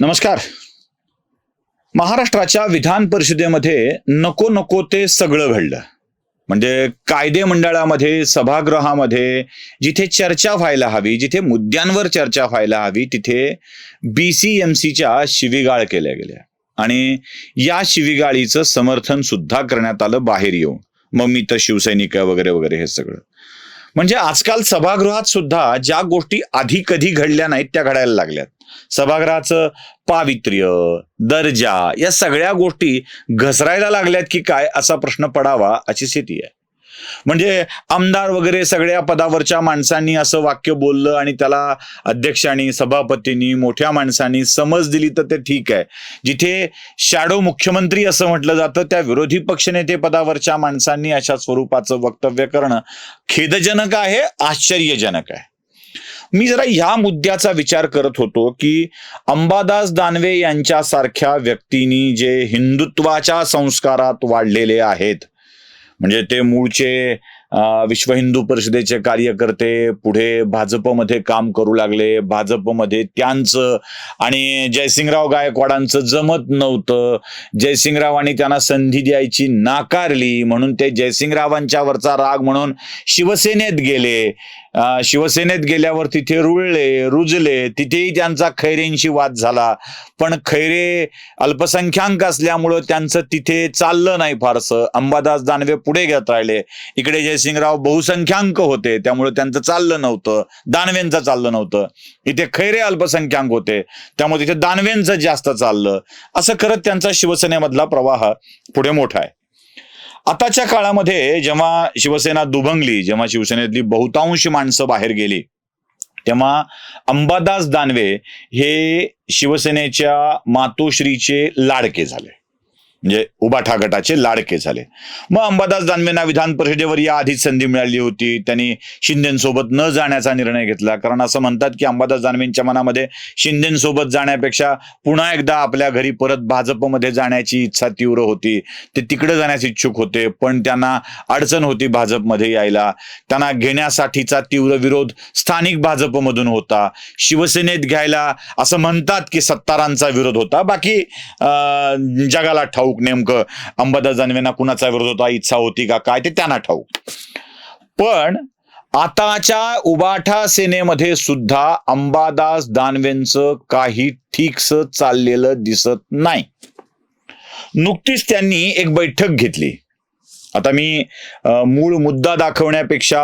नमस्कार. महाराष्ट्राच्या विधान परिषदेमध्ये नको नको ते सगळं घडलं. म्हणजे कायदे मंडळामध्ये सभागृहामध्ये जिथे चर्चा व्हायला हवी जिथे मुद्द्यांवर चर्चा व्हायला हवी तिथे बी सी एम सीच्या शिवीगाळ केल्या गेल्या. आणि या शिवीगाळीचं समर्थन सुद्धा करण्यात आलं बाहेर येऊन. मग मी तर शिवसैनिक आहे वगैरे वगैरे हे सगळं. म्हणजे आजकाल सभागृहात सुद्धा ज्या गोष्टी आधी कधी घडल्या नाहीत त्या घडायला लागल्यात. सभागृहाचं पावित्र्य दर्जा या सगळ्या गोष्टी घसरायला लागल्यात की काय असा प्रश्न पडावा अशी स्थिती आहे. म्हणजे आमदार वगैरे सगळ्या पदावरच्या माणसांनी असं वाक्य बोललं आणि त्याला अध्यक्षांनी सभापतींनी मोठ्या माणसांनी समज दिली तर ते ठीक आहे. जिथे शॅडो मुख्यमंत्री असं म्हटलं जातं त्या विरोधी पक्षनेते पदावरच्या माणसांनी अशा स्वरूपाचं वक्तव्य करणं खेदजनक आहे आश्चर्यजनक आहे. मी जरा ह्या मुद्द्याचा विचार करत होतो की अंबादास दानवे यांच्यासारख्या व्यक्तींनी जे हिंदुत्वाच्या संस्कारात वाढलेले आहेत म्हणजे ते मूळचे विश्व हिंदू परिषदेचे कार्यकर्ते पुढे भाजपमध्ये काम करू लागले भाजपमध्ये त्यांचं आणि जयसिंगराव गायकवाडांचं जमत नव्हतं जयसिंगरावांनी त्यांना संधी द्यायची नाकारली म्हणून ते जयसिंगरावांच्या वरचा राग म्हणून शिवसेनेत गेले. शिवसेनेत गेल्यावर तिथे रुळले रुजले तिथेही त्यांचा खैरेंशी वाद झाला. पण खैरे अल्पसंख्याक असल्यामुळं त्यांचं तिथे चाललं नाही फारसं. अंबादास दानवे पुढे घेत राहिले. इकडे जयसिंगराव बहुसंख्याक होते त्यामुळे त्यांचं चाललं नव्हतं. दानवेंचं चाललं नव्हतं. इथे खैरे अल्पसंख्याक होते त्यामुळे तिथे दानवेंचं जास्त चाललं. असं करत त्यांचा शिवसेनेमधला प्रवाह पुढे मोठा आहे. आताच्या काळामध्ये जेव्हा शिवसेना दुभंगली जेव्हा शिवसेनेतली बहुतांश माणसं बाहेर गेली तेव्हा अंबादास दानवे हे शिवसेनेच्या मातोश्रीचे लाडके झाले. म्हणजे उबाठा गटाचे लाडके झाले. मग अंबादास दानवेंना विधान परिषदेवर या आधीच संधी मिळाली होती. त्यांनी शिंदेसोबत न जाण्याचा निर्णय घेतला. कारण असं म्हणतात की अंबादास दानवेंच्या मनामध्ये शिंदेसोबत जाण्यापेक्षा पुन्हा एकदा आपल्या घरी परत भाजपमध्ये जाण्याची इच्छा तीव्र होती. ते तिकडे जाण्यास इच्छुक होते पण त्यांना अडचण होती भाजपमध्ये यायला. त्यांना घेण्यासाठीचा तीव्र विरोध स्थानिक भाजपमधून होता. शिवसेनेत घ्यायला असं म्हणतात की सत्तारांचा विरोध होता. बाकी जगाला ठाऊ ठाऊक नेमकं अंबादास दानवेंना कुणाचा विरोध होता इच्छा होती का काय ते त्यांना ठाऊक. पण आताच्या उबाठा सेनेमध्ये सुद्धा अंबादास दानवेंचं काही ठीकस चाललेलं दिसत नाही. नुकतीच त्यांनी एक बैठक घेतली. आता मी मूळ मुद्दा दाखवण्यापेक्षा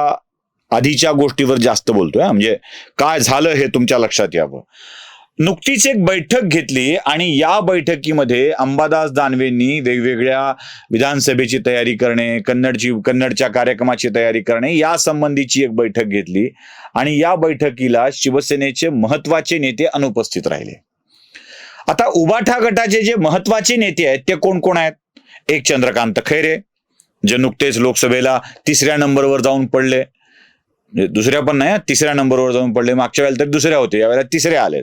आधीच्या गोष्टीवर जास्त बोलतोय म्हणजे काय झालं हे तुमच्या लक्षात यावं. नुकतीच एक बैठक घेतली आणि या बैठकीमध्ये अंबादास दानवेंनी वेगवेगळ्या विधानसभेची तयारी करणे कन्नडची कन्नडच्या कार्यक्रमाची तयारी करणे या संबंधीची एक बैठक घेतली आणि या बैठकीला शिवसेनेचे महत्त्वाचे नेते अनुपस्थित राहिले. आता उबाठा गटाचे जे महत्त्वाचे नेते आहेत ते कोण कोण आहेत? एक चंद्रकांत खैरे जे नुकतेच लोकसभेला तिसऱ्या नंबरवर जाऊन पडले. म्हणजे दुसऱ्या पण नाही तिसऱ्या नंबरवर जाऊन पडले. मागच्या वेळेला तर दुसऱ्या होते यावेळेला तिसरे आले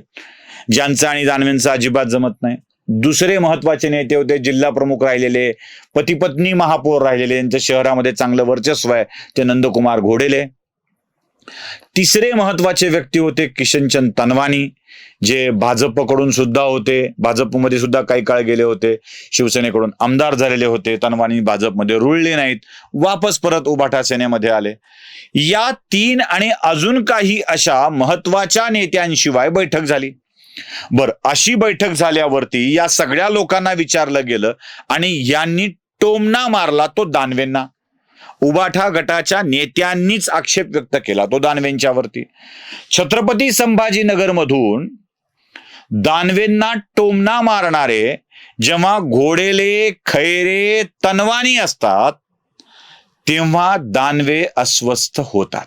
ज्यांचं आणि दानवेंचं अजिबात जमत नाही. दुसरे महत्त्वाचे नेते होते जिल्हा प्रमुख राहिलेले पतीपत्नी महापौर राहिलेले यांच्या शहरामध्ये चांगलं वर्चस्व आहे ते नंदकुमार घोडेले. तिसरे महत्त्वाचे व्यक्ती होते किशनचंद तनवानी जे भाजपकडून सुद्धा होते भाजपमध्ये सुद्धा काही काळ गेले होते शिवसेनेकडून आमदार झालेले होते तनवानी भाजपमध्ये रुळले नाहीत वापस परत उभाठा सेनेमध्ये आले. या तीन आणि अजून काही अशा महत्त्वाच्या नेत्यांशिवाय बैठक झाली. बर अशी बैठक झाल्यावरती या सगळ्या लोकांना विचारलं गेलं आणि यांनी टोमणा मारला तो दानवेंना. उबाठा गटाच्या नेत्यांनीच आक्षेप व्यक्त केला तो दानवेंच्यावरती. छत्रपती संभाजीनगरमधून दानवेंना टोमणा मारणारे जेव्हा घोडेले खैरे तनवानी असतात तेव्हा दानवे अस्वस्थ होतात.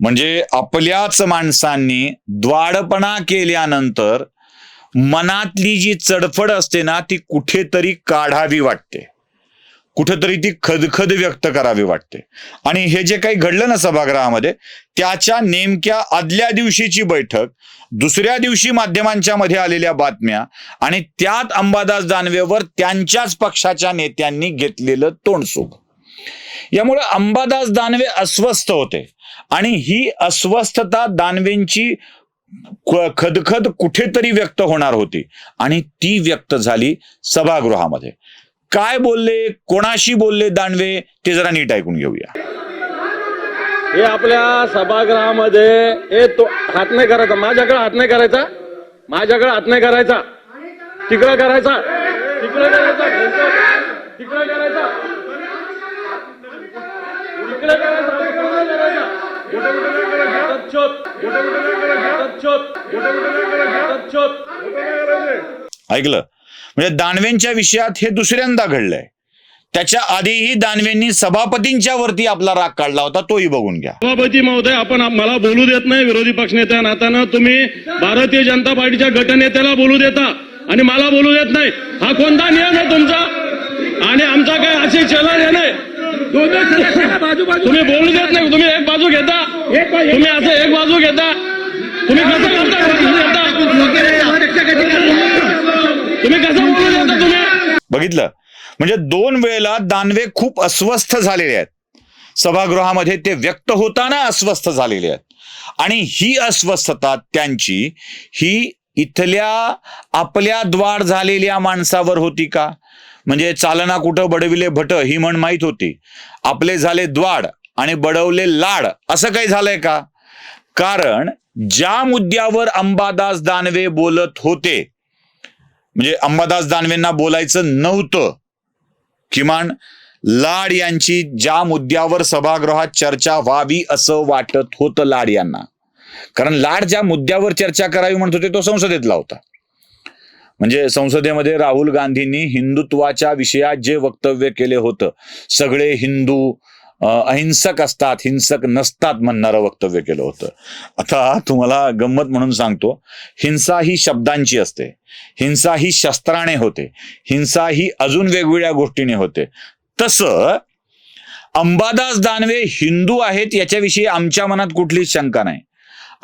म्हणजे आपल्याच माणसांनी द्वाडपणा केल्यानंतर मनातली जी चडफड असते ना ती कुठेतरी काढावी वाटते. कुठेतरी ती खदखद व्यक्त करावी वाटते. आणि हे जे काही घडलं ना सभागृहामध्ये त्याच्या नेमक्या आदल्या दिवशीची बैठक दुसऱ्या दिवशी माध्यमांच्या मध्ये आलेल्या बातम्या आणि त्यात अंबादास दानवेवर त्यांच्याच पक्षाच्या नेत्यांनी घेतलेलं तोंडसुख. यामुळे अंबादास दानवे अस्वस्थ होते. आणि ही अस्वस्थता दानवेंची खदखद कुठेतरी व्यक्त होणार होती. आणि ती व्यक्त झाली सभागृहामध्ये. काय बोलले? कोणाशी बोलले दानवे? ते जरा नीट ऐकून घेऊया. हे आपल्या सभागृहामध्ये हे तो हात नाही करायचा. माझ्याकडे हात नाही करायचा. माझ्याकडे हात नाही करायचा. तिकडं करायचा. तिकडं करायचा. तिकडं करायचा. तिकडं करायचा. ऐकलं. म्हणजे दानवेंच्या विषयात हे दुसऱ्यांदा घडलंय. त्याच्या आधीही दानवेंनी सभापतींच्या वरती आपला राग काढला होता तोही बघून घ्या. सभापती महोदय आपण मला बोलू देत नाही विरोधी पक्षनेत्या नात्यानं तुम्ही भारतीय जनता पार्टीच्या गटनेत्याला बोलू देता. आणि मला बोलू देत नाही. हा कोणता नियम आहे तुमचा? आणि आमचा काय असे चलन आहे नाही? तुम्ही बोलू देत नाही. तुम्ही एक बाजू घेता. तुम्ही असं एक बाजू घेता. तुम्ही कसं करता तुम्ही कसं बोलू देता तुम्ही? बघितलं? म्हणजे दोन वेळेला दानवे खूप अस्वस्थ झालेले आहेत. सभागृहामध्ये ते व्यक्त होताना अस्वस्थ झालेले आहेत. आणि ही अस्वस्थता त्यांची ही इथल्या आपल्या द्वार झालेल्या माणसावर होती का? म्हणजे चालना कुठं बडविले भट ही म्हण माहीत होती. आपले झाले द्वाड आणि बडवले लाड. असं काही झालंय का? कारण ज्या मुद्द्यावर अंबादास दानवे बोलत होते म्हणजे अंबादास दानवेंना बोलायचं नव्हतं किमान लाड यांची ज्या मुद्द्यावर सभागृहात चर्चा व्हावी असं वाटत होतं लाड यांना. कारण लाड ज्या मुद्द्यावर चर्चा करावी म्हणत होते तो संसदेतला होता. म्हणजे संसदेमध्ये राहुल गांधींनी हिंदुत्वाच्या विषयात जे वक्तव्य केले होतं सगळे हिंदू अहिंसक असतात हिंसक नसतात म्हणणारं वक्तव्य केलं होतं. आता तुम्हाला गंमत म्हणून सांगतो हिंसा ही शब्दांची असते. हिंसा ही शस्त्राने होते. हिंसा ही अजून वेगवेगळ्या गोष्टीने होते. तसं अंबादास दानवे हिंदू आहेत याच्याविषयी आमच्या मनात कुठलीच शंका नाही.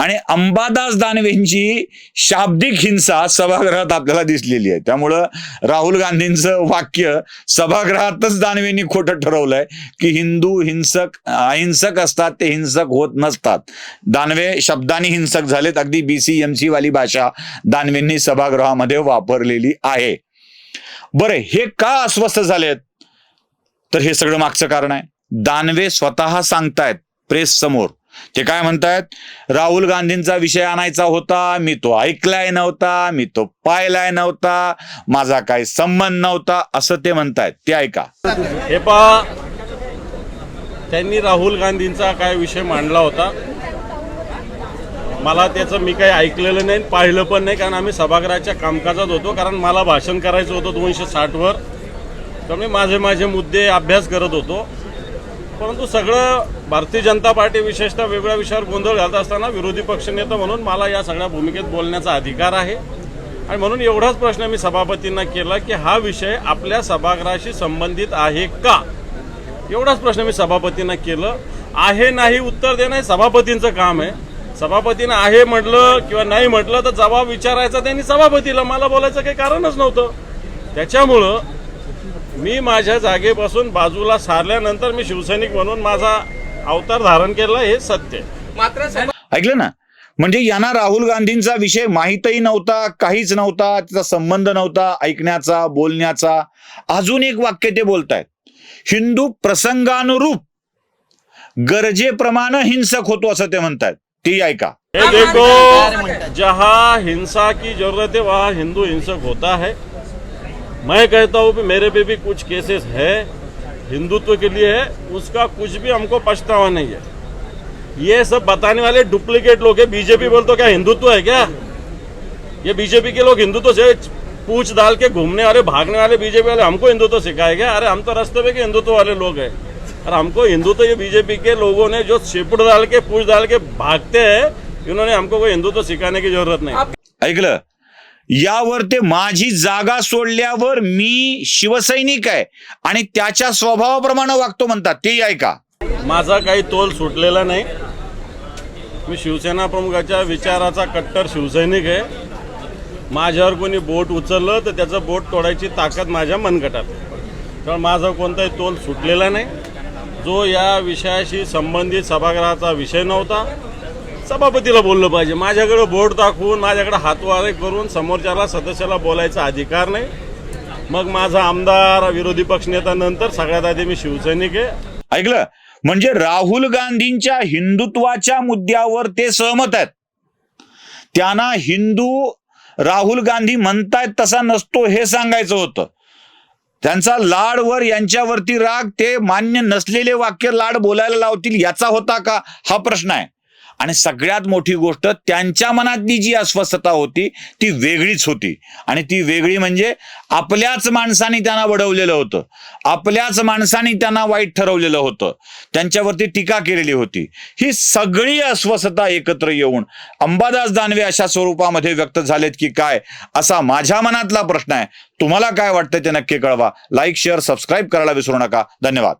आणि अंबादास दानवेंची शाब्दिक हिंसा सभागृहात आपल्याला दिसलेली आहे. त्यामुळं राहुल गांधींचं वाक्य सभागृहातच दानवेंनी खोटं ठरवलंय की हिंदू हिंसक अहिंसक असतात ते हिंसक होत नसतात. दानवे शब्दाने हिंसक झालेत. अगदी बीसीएमसी वाली भाषा दानवेंनी सभागृहामध्ये वापरलेली आहे. बरं हे का अस्वस्थ झालेत? तर हे सगळं मागचं कारण आहे. दानवे स्वतः सांगतायत प्रेस समोर ते काय म्हणतात? राहुल गांधींचा विषय आणायचा होता मी तो ऐकलाय नव्हता मी तो पाहिलाय नव्हता माझा काही संबंध नव्हता असं ते म्हणतायत. ते ऐका. हे पहा त्यांनी राहुल गांधींचा काय विषय मांडला होता? मला त्याचं मी काही ऐकलेलं नाही पाहिलं पण नाही कारण आम्ही सभागृहाच्या कामकाजात होतो कारण मला भाषण करायचं होतं दोनशे साठवर त्यामुळे माझे माझे मुद्दे अभ्यास करत होतो. परंतु सगळं भारतीय जनता पार्टी विशेषतः वेगळ्या विषयावर गोंधळ घालत असताना विरोधी पक्षनेता म्हणून मला या सगळ्या भूमिकेत बोलण्याचा अधिकार आहे. आणि म्हणून एवढाच प्रश्न मी सभापतींना केला की हा विषय आपल्या सभागृहाशी संबंधित आहे का? एवढाच प्रश्न मी सभापतींना केलं. आहे नाही उत्तर देणं हे सभापतींचं काम आहे. सभापतीनं आहे म्हटलं किंवा नाही म्हटलं तर जबाब विचारायचा त्यांनी सभापतीला. मला बोलायचं काही कारणच नव्हतं. त्याच्यामुळं मी माझ्या जागेपासून बाजूला सारल्यानंतर मी शिवसैनिक म्हणून माझा अवतार धारण केला हे सत्य आहे. मात्र ऐकलं ना? म्हणजे यांना राहुल गांधींचा विषय माहीतही नव्हता काहीच नव्हता त्याचा संबंध नव्हता ऐकण्याचा बोलण्याचा. अजून एक वाक्य ते बोलतायत. हिंदू प्रसंगानुरूप गरजेप्रमाणे हिंसक होतो असं ते म्हणतात ते ऐका. ये देखो जहाँ हिंसा की जरूरत है वहाँ हिंदू हिंसक होता है। मैं कहता हूँ कि मेरे पे भी कुछ केसेस है हिंदुत्व के लिए है उसका कुछ भी हमको पछतावा नहीं है। ये सब बताने वाले डुप्लीकेट लोग हैं। बीजेपी बोल तो क्या हिंदुत्व है क्या? ये बीजेपी के लोग हिंदुत्व से पूछ डाल के घूमने वाले भागने वाले बीजेपी वाले हमको हिंदुत्व सिखाए गया अरे हम तो रास्ते पे के हिंदुत्व वाले लोग हैं। और हमको हिंदुत्व ये बीजेपी के लोगों ने जो शिपुड़ डाल के पूछ डाल के भागते हैं इन्होंने हमको कोई हिंदुत्व सिखाने की ज़रूरत नहीं। ऐकलं यावर ते माझी जागा सोडल्यावर मी शिवसैनिक आहे आणि त्याच्या स्वभावाप्रमाणे वागतो म्हणतात. तेही ऐका. माझा काही तोल सुटलेला नाही. मी शिवसेना प्रमुखाच्या विचाराचा कट्टर शिवसैनिक आहे. माझ्यावर कोणी बोट उचललं तर त्याचं बोट तोडायची ताकद माझ्या मनगटात कारण माझा कोणताही तोल सुटलेला नाही. जो या विषयाशी संबंधित सभागृहाचा विषय नव्हता सभापतीला बोललं पाहिजे. माझ्याकडे बोट दाखवून माझ्याकडे हातवारे करून समोरच्याला सदस्याला बोलायचा अधिकार नाही. मग माझा आमदार विरोधी पक्षनेता नंतर सगळ्यात आधी मी शिवसैनिक आहे. ऐकलं? म्हणजे राहुल गांधींच्या हिंदुत्वाच्या मुद्द्यावर ते सहमत आहेत. त्यांना हिंदू राहुल गांधी म्हणतायत तसा नसतो हे सांगायचं होतं. त्यांचा लाडवर यांच्यावरती राग ते मान्य नसलेले वाक्य लाड बोलायला लावतील याचा होता का? हा प्रश्न आहे. आणि सगळ्यात मोठी गोष्ट त्यांच्या मनातली जी अस्वस्थता होती ती वेगळीच होती. आणि ती वेगळी म्हणजे आपल्याच माणसाने त्यांना वडवलेलं होतं. आपल्याच माणसाने त्यांना वाईट ठरवलेलं होतं. त्यांच्यावरती टीका केलेली होती. ही सगळी अस्वस्थता एकत्र येऊन अंबादास दानवे अशा स्वरूपामध्ये व्यक्त झालेत की काय असा माझ्या मनातला प्रश्न आहे. तुम्हाला काय वाटतं ते नक्की कळवा. लाईक शेअर सबस्क्राईब करायला विसरू नका. धन्यवाद.